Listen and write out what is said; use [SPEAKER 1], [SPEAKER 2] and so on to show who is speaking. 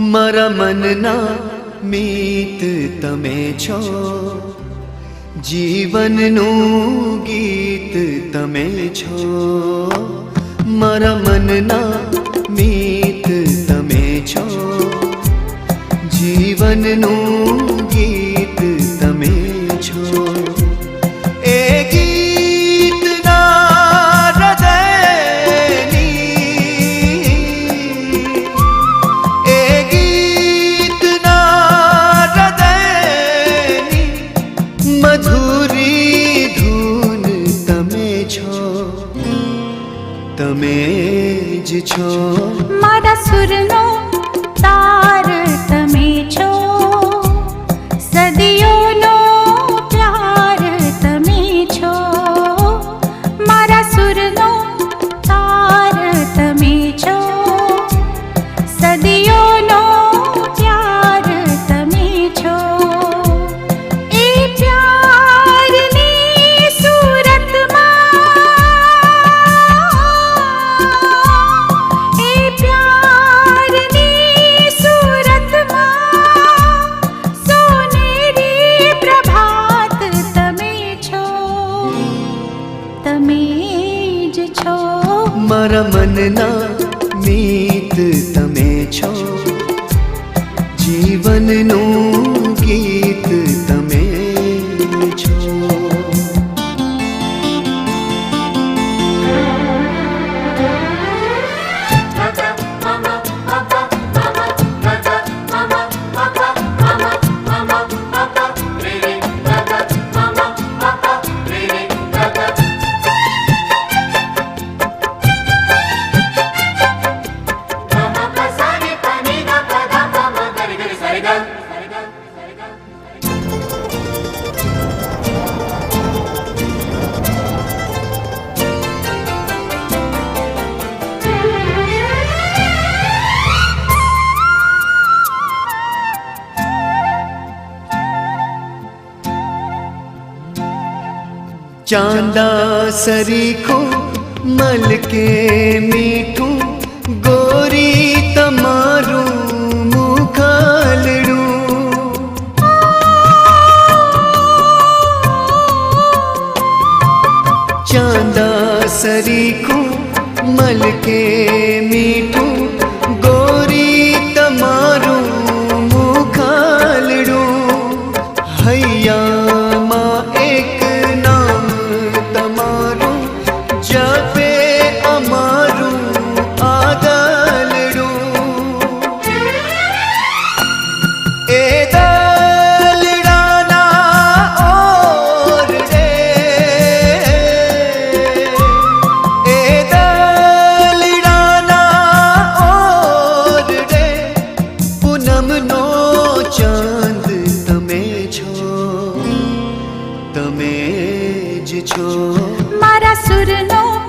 [SPEAKER 1] મારા મનના મીત તમે છો. જીવનનું ગીત તમે છો. મારા મનના તમે જ છો.
[SPEAKER 2] મારા સુરનો તાર મારા
[SPEAKER 1] મનના મીત તમે છો જીવનનું ગીત चांदा सरी को मल के मीठू గోరీ తమారు ముఖాలుడు చాందా సరీకు మల్కే మీ should જ છો મારા સુરનો